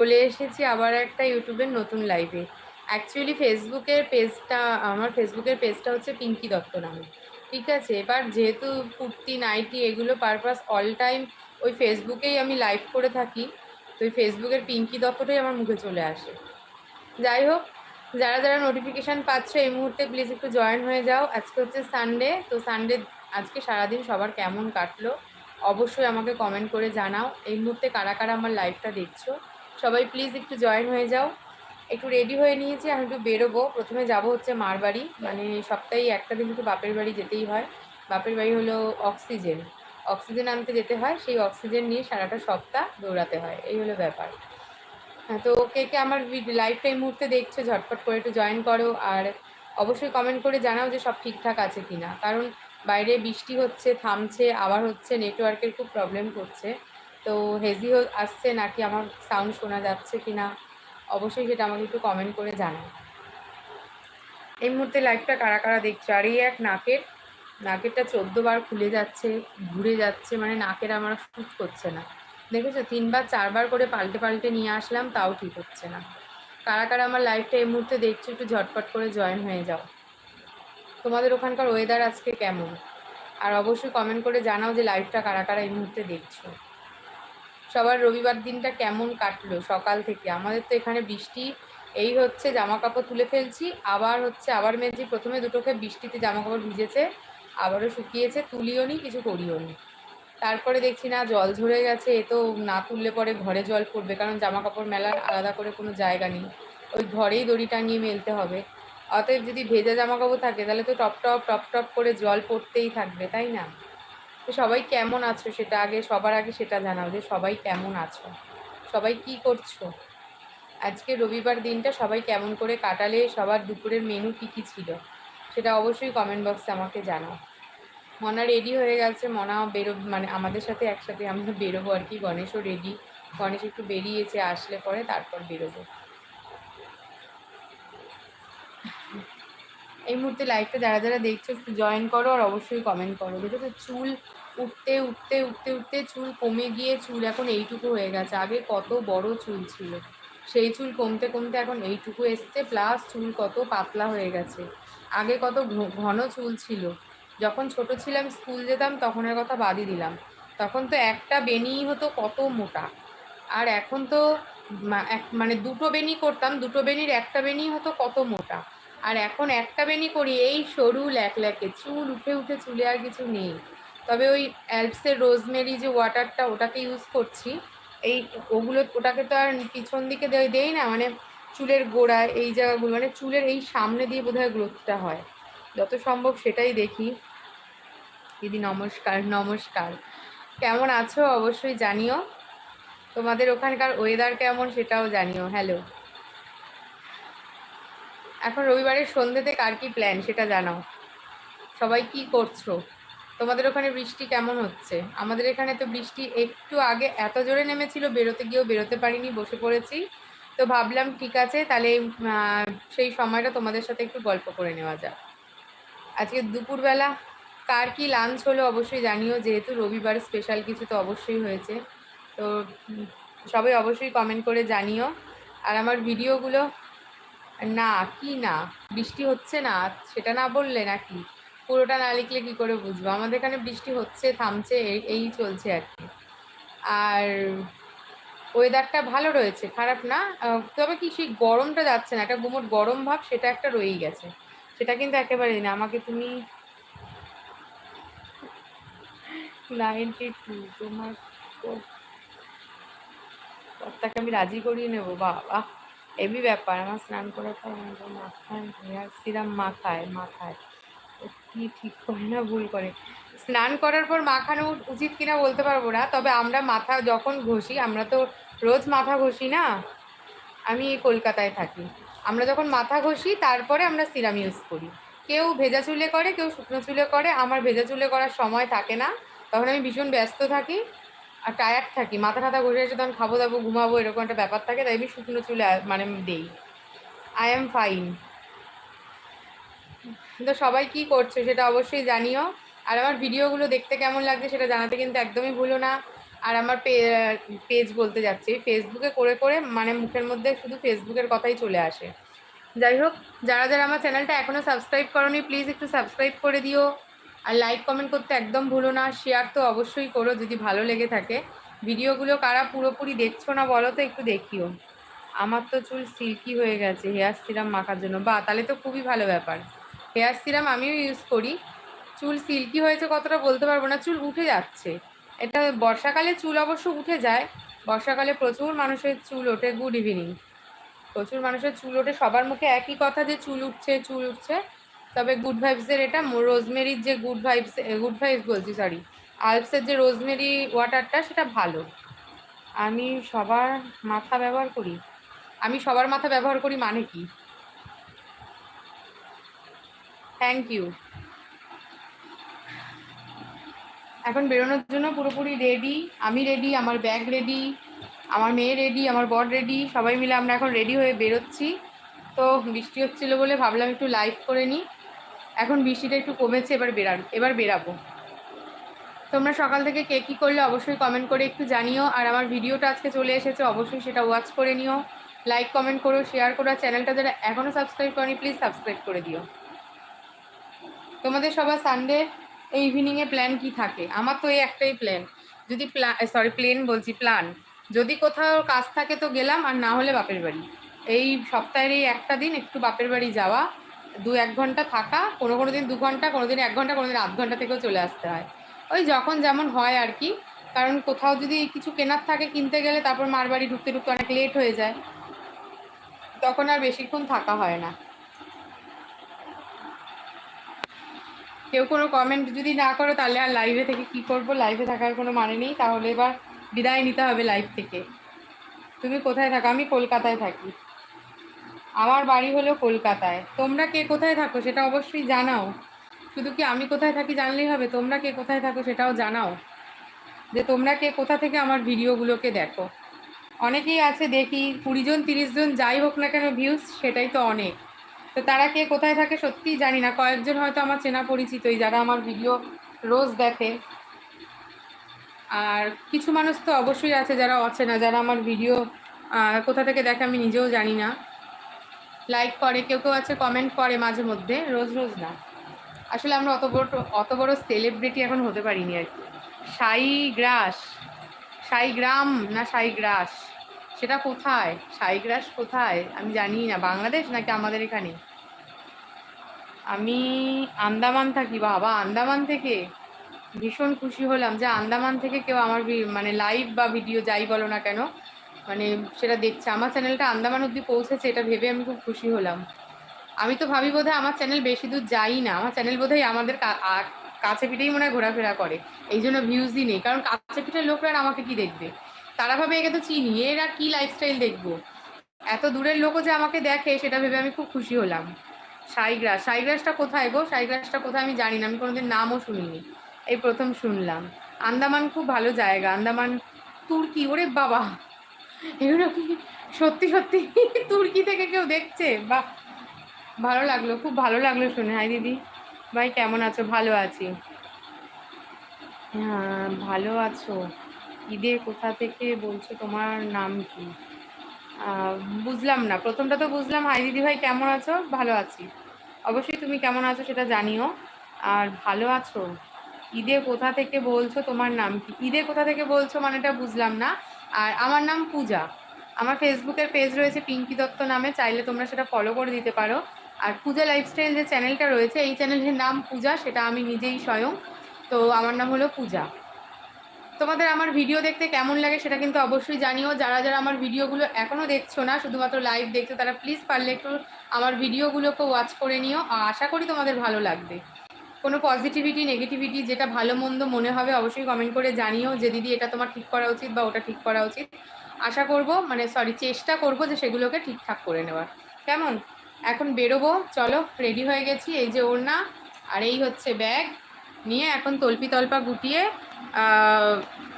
চলে এসেছি আবার একটা ইউটিউবের নতুন লাইভে অ্যাকচুয়ালি ফেসবুকের পেজটা আমার ফেসবুকের পেজটা হচ্ছে পিঙ্কি দত্ত নামে। ঠিক আছে? এবার যেহেতু কুর্তি, নাইটি এগুলো পারপাস অল টাইম ওই ফেসবুকেই আমি লাইভ করে থাকি, তো ওই ফেসবুকের পিঙ্কি দত্তটাই আমার মুখে চলে আসে। যাই হোক, যারা যারা নোটিফিকেশান পাচ্ছ এই মুহূর্তে প্লিজ একটু জয়েন হয়ে যাও। আজকে হচ্ছে সানডে তো সানডে আজকে সারাদিন সবার কেমন কাটলো? অবশ্যই আমাকে কমেন্ট করে জানাও। এই মুহূর্তে কারা কারা আমার লাইভটা দেখছ? সবাই প্লিজ একটু জয়েন হয়ে যাও। একটু রেডি হয়ে নিয়েছি, আমি একটু বেরোবো। প্রথমে যাব হচ্ছে মার বাড়ি। মানে সপ্তাহে একটা দিন তো বাপের বাড়ি যেতেই হয়। বাপের বাড়ি হলো অক্সিজেন অক্সিজেন আনতে যেতে হয়, সেই অক্সিজেন নিয়ে সারাটা সপ্তাহ দৌড়াতে হয়। এই হলো ব্যাপার। হ্যাঁ তো কে কে আমার লাইফটা এই মুহূর্তে দেখছ, ঝটপট করে একটু জয়েন করো। আর অবশ্যই কমেন্ট করে জানাও যে সব ঠিকঠাক আছে কি না কারণ বাইরে বৃষ্টি হচ্ছে, থামছে, আবার হচ্ছে নেটওয়ার্কের খুব প্রবলেম করছে। তো হেজি আসছে নাকি আমার সাউন্ড শোনা যাচ্ছে কি না অবশ্যই সেটা আমাকে একটু কমেন্ট করে জানাও। এই মুহূর্তে লাইভটা কারা কারা দেখছ? আর এই এক নাকের, নাকেরটা চোদ্দ বার খুলে যাচ্ছে, ঘুরে যাচ্ছে মানে নাকের আমার শ্যুট করছে না। দেখেছ? তিনবার চারবার করে পাল্টে পাল্টে নিয়ে আসলাম, তাও ঠিক হচ্ছে না। কারা কারা আমার লাইফটা এই মুহূর্তে দেখছ, একটু ঝটপট করে জয়েন হয়ে যাও। তোমাদের ওখানকার ওয়েদার আজকে কেমন? আর অবশ্যই কমেন্ট করে জানাও যে লাইভটা কারা কারা এই মুহূর্তে দেখছ। সবার রবিবার দিনটা কেমন কাটলো সকাল থেকে? আমাদের তো এখানে বৃষ্টি, এই হচ্ছে জামা কাপড় তুলে ফেলছি, আবার হচ্ছে আবার মেজি প্রথমে দুটোকে বৃষ্টিতে জামা কাপড় ভিজেছে, আবারও শুকিয়েছে, তুলিও নি, কিছু করিও নি। তারপরে দেখছি না জল ঝরে গেছে, এ তো না তুললে পরে ঘরে জল পড়বে, কারণ জামা কাপড় মেলার আলাদা করে কোনো জায়গা নেই। ওই ঘরেই দড়ি টাঙিয়ে মেলতে হবে। অতএব যদি ভেজা জামা কাপড় থাকে, তাহলে তো টপ টপ টপ টপ করে জল পড়তেই থাকবে, তাই না? তো সবাই কেমন আছো সেটা আগে, সবার আগে সেটা জানাও যে সবাই কেমন আছো? সবাই কি করছ? আজকে রবিবার দিনটা সবাই কেমন করে কাটালে, সবার দুপুরের মেনু কী কী ছিল? সেটা অবশ্যই কমেন্ট বক্সে আমাকে জানাও। মনা রেডি হয়ে গেছে, মনা বেরো মানে আমাদের সাথে একসাথে আমরা বেরোবো আর কি, গণেশও রেডি গণেশ একটু বেরিয়েছে, আসলে পরে তারপর বেরোবো। এই মুহূর্তে লাইভটা যারা যারা দেখছ, একটু জয়েন করো আর অবশ্যই কমেন্ট করো। দেখো চুল উঠতে উঠতে উঠতে উঠতে চুল কমে গিয়ে চুল এখন এইটুকু হয়ে গেছে। আগে কত বড় চুল ছিল, সেই চুল কমতে কমতে এখন এইটুকু এসছে প্লাস চুল কত পাতলা হয়ে গেছে। আগে কত ঘন চুল ছিল। যখন ছোট ছিলাম, স্কুল যেতাম, তখনের কথা বাদই দিলাম। তখন তো একটা বেনি হতো কত মোটা। আর এখন তো মানে দুটো বেনি করতাম, দুটো বেনির একটা বেনি হতো কত মোটা। আর এখন একটা বেনি করি, এই সরু ল্যাক ল্যাকে চুল উঠে উঠে চুলে আর কিছু নেই। তবে ওই অ্যালপসের রোজমেরি যে ওয়াটারটা ওটাকে ইউজ করছি, এই ওগুলো, ওটাকে তো আর পিছন দিকে দেই না মানে চুলের গোড়া এই জায়গাগুলো মানে চুলের এই সামনে দিয়ে বোধহয় গ্রোথটা হয়। যত সম্ভব সেটাই দেখি। দিদি নমস্কার নমস্কার। কেমন আছো? অবশ্যই জানিও। তোমাদের ওখানকার ওয়েদার কেমন সেটাও জানিও। হ্যালো এখন রবিবারের সন্ধ্যেতে কার কি প্ল্যান সেটা জানাও। সবাই কি করছ? তোমাদের ওখানে বৃষ্টি কেমন হচ্ছে? আমাদের এখানে তো বৃষ্টি একটু আগে এত জোরে নেমেছিল, বেরোতে গিয়েও বেরোতে পারিনি, বসে পড়েছি। তো ভাবলাম ঠিক আছে, তাহলে সেই সময়টা তোমাদের সাথে একটু গল্প করে নেওয়া যাক। আজকে দুপুরবেলা কার কি লাঞ্চ হলো অবশ্যই জানিও, যেহেতু রবিবার স্পেশাল কিছু তো অবশ্যই হয়েছে। তো সবাই অবশ্যই কমেন্ট করে জানিও। আর আমার ভিডিওগুলো না, কি না? বৃষ্টি হচ্ছে না? সেটা না বললে নাকি? পুরোটা না লিখলে কী করে বুঝব? আমাদের এখানে বৃষ্টি হচ্ছে, থামছে, এই চলছে আর কি। আর ওয়েদারটা ভালো রয়েছে, খারাপ না। তবে কি সেই গরমটা যাচ্ছে না, একটা গুমোট গরম ভাব, সেটা একটা রয়েই গেছে। সেটা কিন্তু একেবারেই না। আমাকে তুমি নাইনটি টু, তোমার কর্তাকে আমি রাজি করিয়ে নেব, বাবা। এবি ব্যাপার, আমার স্নান করার পর মাথায় সিরাম মাথায় মাথায়। কি ঠিক করে না, ভুল করে। স্নান করার পর মাখানো উচিত কিনা বলতে পারব না, তবে আমরা মাথা যখন ঘষি, আমরা তো রোজ মাথা ঘষি না? আমি কলকাতায় থাকি। আমরা যখন মাথা ঘষি, তারপরে আমরা সিরাম ইউজ করি। কেউ ভেজা চুলে করে, কেউ শুকনো চুলে করে, আমার ভেজা চুলে করার সময় থাকে না। তখন আমি ভীষণ ব্যস্ত থাকি আর টায়ার্ড থাকি। মাথা টাথা ঘষে এসে তখন খাব দাবো, ঘুমাবো, এরকম একটা ব্যাপার থাকে, তাই আমি শুকনো চুলে মানে দেই। আই এম ফাইন তো সবাই কি করছে সেটা অবশ্যই জানিও। আর আমার ভিডিওগুলো দেখতে কেমন লাগছে সেটা জানাতে কিন্তু একদমই ভুলো না। আর আমার পেজ বলতে যাচ্ছি ফেসবুকে করে করে মানে মুখের মধ্যে শুধু ফেসবুকের কথাই চলে আসে। যাই হোক, যারা যারা আমার চ্যানেলটা এখনও সাবস্ক্রাইব করনি প্লিজ একটু সাবস্ক্রাইব করে দিও। আর লাইক কমেন্ট করতে একদম ভুলো না। শেয়ার তো অবশ্যই করো যদি ভালো লেগে থাকে। ভিডিওগুলো কারা পুরোপুরি দেখছ না বলো তো একটু দেখিও। আমার তো চুল সিল্কি হয়ে গেছে হেয়ার সিরাম মাখার জন্য। বা তাহলে তো খুবই ভালো ব্যাপার। হেয়ার সিরাম আমিও ইউজ করি। চুল সিল্কি হয়েছে কতটা বলতে পারব না, চুল উঠে যাচ্ছে। এটা বর্ষাকালে চুল অবশ্য উঠে যায়, বর্ষাকালে প্রচুর মানুষের চুল ওঠে গুড ইভিনিং প্রচুর মানুষের চুল ওঠে, সবার মুখে একই কথা যে চুল উঠছে চুল উঠছে। তবে গুড ভাইবসের এটা রোজমেরির যে গুড ভাইবস গুড ভাইবস বলছি সরি আলপসের যে রোজমেরি ওয়াটারটা সেটা ভালো। আমি সবার মাথা ব্যবহার করি। আমি সবার মাথা ব্যবহার করি মানে কি? থ্যাংক ইউ এখন বেরোনোর জন্য পুরোপুরি রেডি আমি রেডি আমার ব্যাগ রেডি আমার মেয়ে রেডি আমার বর রেডি সবাই মিলে আমরা এখন রেডি হয়ে বেরোচ্ছি। তো বৃষ্টি হচ্ছিল বলে ভাবলাম একটু লাইভ করে নিই এখন বৃষ্টিটা একটু কমেছে, এবার বেরান, এবার বেরাবো। তোমরা সকাল থেকে কে কী করলে অবশ্যই কমেন্ট করে একটু জানিও। আর আমার ভিডিওটা আজকে চলে এসেছে, অবশ্যই সেটা ওয়াচ করে নিও। লাইক কমেন্ট করো শেয়ার করো। চ্যানেলটা যারা এখনও সাবস্ক্রাইব করনি প্লিজ সাবস্ক্রাইব করে দিও। তোমাদের সবার সানডে এই ইভিনিংয়ে প্ল্যান কি থাকে? আমার তো এই একটাই প্ল্যান যদি প্ল্যান সরি প্লেন বলছি প্ল্যান যদি কোথাও কাজ থাকে তো গেলাম, আর না হলে বাপের বাড়ি। এই সপ্তাহের এই একটা দিন একটু বাপের বাড়ি যাওয়া, দু এক ঘণ্টা থাকা, কোনো কোনো দিন দু ঘণ্টা, কোনো দিন এক ঘণ্টা, কোনো দিন আধ ঘণ্টা থেকেও চলে আসতে হয়। ওই যখন যেমন হয় আর কি, কারণ কোথাও যদি কিছু কেনার থাকে, কিনতে গেলে তারপর মার বাড়ি ঢুকতে ঢুকতে অনেক লেট হয়ে যায়। তখন আর বেশিক্ষণ থাকা হয় না। কেউ কোনো কমেন্ট যদি না করো, তাহলে আর লাইভে থেকে কি করব? লাইভে থাকার কোনো মানে নেই। তাহলে এবার বিদায় নিতে হবে লাইভ থেকে। তুমি কোথায় থাকো? আমি কলকাতায় থাকি। আমার বাড়ি হলো কলকাতায়। তোমরা কে কোথায় থাকো সেটা অবশ্যই জানাও। শুধু কি আমি কোথায় থাকি জানলেই হবে? তোমরা কে কোথায় থাকো সেটাও জানাও। যে তোমরা কে কোথা থেকে আমার ভিডিওগুলোকে দেখো? অনেকেই আছে দেখি, কুড়ি জন, তিরিশ জন, যাই হোক না কেন ভিউজ সেটাই তো অনেক। তো তারা কে কোথায় থাকে সত্যিই জানি না। কয়েকজন হয়তো আমার চেনা পরিচিতই যারা আমার ভিডিও রোজ দেখে। আর কিছু মানুষ তো অবশ্যই আছে যারা অচেনা, যারা আমার ভিডিও কোথা থেকে দেখে আমি নিজেও জানি না। লাইক করে, কেউ কেউ আছে কমেন্ট করে মাঝে মধ্যে, রোজ রোজ না। আসলে আমরা অত বড় অত বড় সেলিব্রিটি এখন হতে পারিনি আর কি। সাই গ্রাস সাই গ্রাম না সাই গ্রাস সেটা কোথায়? সাইগ্রাস কোথায়? আমি জানি না। বাংলাদেশ নাকি আমাদের এখানে? আমি আন্দামান থাকি, বাবা। আন্দামান থেকে ভীষণ খুশি হলাম যে আন্দামান থেকে কেউ আমার মানে লাইভ বা ভিডিও যাই বলো না কেন মানে সেটা দেখছে। আমার চ্যানেলটা আন্দামান অব্দি পৌঁছেছে, এটা ভেবে আমি খুব খুশি হলাম। আমি তো ভাবি বোধহয় আমার চ্যানেল বেশি দূর যাই না। আমার চ্যানেল বোধহয় আমাদের কাছে পিঠেই মনে হয় ঘোরাফেরা করে। এই জন্য ভিউজই নেই। কারণ কাছে পিঠের লোকরা আমাকে কি দেখবে? তারা ভাবে একে তো চিনি, এরা কি লাইফস্টাইল দেখব? এত দূরের লোকও যে আমাকে দেখে, সেটা ভেবে আমি খুব খুশি হলাম। সাইগ্রাস সাইগ্রাসটা কোথায় গো? সাইগ্রাসটা কোথায় আমি জানি না, আমি কোনোদিন নামও শুনিনি। এই প্রথম শুনলাম। আন্দামান খুব ভালো জায়গা, আন্দামান তুর্কি, ওরে বাবা! এগুলো কি সত্যি সত্যি তুর্কি থেকে কেউ দেখছে? বা ভালো লাগল, খুব ভালো লাগল শুনে। হাই দিদি, ভাই কেমন আছো? ভালো আছি। হ্যাঁ ভালো আছো। ঈদে কোথা থেকে বলছো? তোমার নাম কি? বুঝলাম না। প্রথমটা তো বুঝলাম। হাই দিদি ভাই কেমন আছো? ভালো আছি। অবশ্যই তুমি কেমন আছো সেটা জানিও। আর ভালো আছো? ঈদে কোথা থেকে বলছো? তোমার নাম কি? ঈদে কোথা থেকে বলছো মানেটা বুঝলাম না। আর আমার নাম পূজা। আমার ফেসবুকের পেজ রয়েছে পিঙ্কি দত্ত নামে। চাইলে তোমরা সেটা ফলো করে দিতে পারো। আর পূজা লাইফস্টাইল যে চ্যানেলটা রয়েছে, এই চ্যানেলের নাম পূজা, সেটা আমি নিজেই স্বয়ং। তো আমার নাম হলো পূজা। তোমাদের আমার ভিডিও দেখতে কেমন লাগে সেটা কিন্তু অবশ্যই জানিও। যারা যারা আমার ভিডিওগুলো এখনও দেখছ না, শুধুমাত্র লাইভ দেখছ, তারা প্লিজ পারলে একটু আমার ভিডিওগুলোকে ওয়াচ করে নিও। আর আশা করি তোমাদের ভালো লাগবে। কোনো পজিটিভিটি নেগেটিভিটি যেটা ভালো মন্দ মনে হবে অবশ্যই কমেন্ট করে জানিও যে দিদি এটা তোমার ঠিক করা উচিত বা ওটা ঠিক করা উচিত। আশা করব মানে সরি চেষ্টা করব যে সেগুলোকে ঠিকঠাক করে নেওয়ার। কেমন? এখন বেরোবো, চলো রেডি হয়ে গেছি। এই যে ওড়না, আর এই হচ্ছে ব্যাগ নিয়ে এখন তল্পি তল্পা গুটিয়ে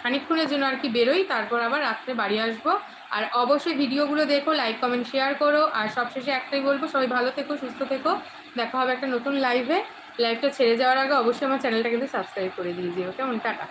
খানিক্ষণের জন্য আর কি বেরোই, তারপর আবার রাত্রে বাড়ি আসব। আর অবশ্যই ভিডিওগুলো দেখো লাইক কমেন্ট শেয়ার করো। আর সবশেষে একটাই বলব, সবাই ভালো থেকো, সুস্থ থেকো। দেখা হবে একটা নতুন লাইভে লাইভটা ছেড়ে যাওয়ার আগে অবশ্যই আমার চ্যানেলটা কিন্তু সাবস্ক্রাইব করে দিয়ে দিও কেমন? টাটা।